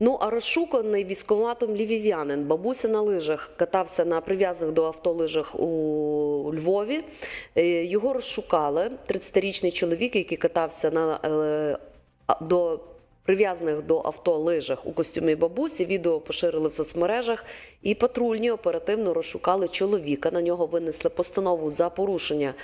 Ну а розшуканий військоматом львів'янин. Бабуся на лижах катався на прив'язаних до авто лижах у Львові. Е, Його розшукали. 30-річний чоловік, який катався на е, до прив'язаних до авто лижах у костюмі бабусі. Відео поширили в соцмережах, і патрульні оперативно розшукали чоловіка. На нього винесли постанову за порушення.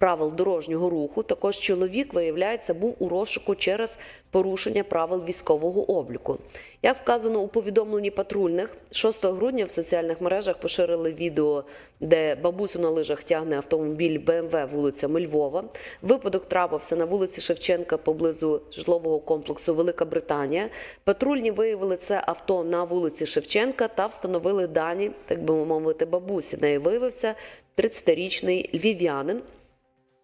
Правил дорожнього руху також чоловік, виявляється, був у розшуку через порушення правил військового обліку. Як вказано у повідомленні патрульних, 6 грудня в соціальних мережах поширили відео, де бабусю на лижах тягне автомобіль БМВ вулицями Львова. Випадок трапився на вулиці Шевченка поблизу житлового комплексу Велика Британія. Патрульні виявили це авто на вулиці Шевченка та встановили дані, так би мовити, бабусі. Нею виявився 30-річний львів'янин.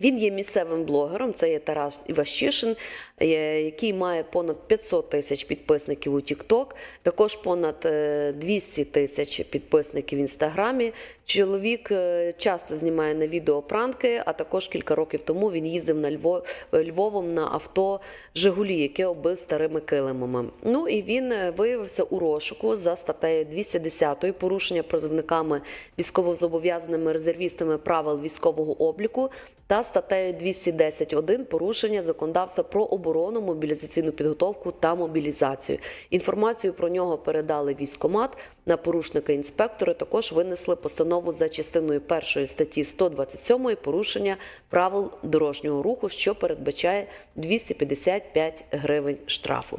Він є місцевим блогером. Це є Тарас Іващишин, е, який має понад 500 тисяч підписників у TikTok, також понад е, 200 тисяч підписників в інстаграмі. Чоловік е, часто знімає на відео пранки, а також кілька років тому він їздив на Львов, Львовом на авто Жигулі, яке оббив старими килимами. Ну і він е, виявився у розшуку за статтею 210 порушення призовниками військовозобов'язаними резервістами правил військового обліку та статтею 210.1 порушення законодавства про оборону, мобілізаційну підготовку та мобілізацію. Інформацію про нього передали військомат. На порушника інспектори також винесли постанову за частиною першої статті 127 порушення правил дорожнього руху, що передбачає 255 гривень штрафу.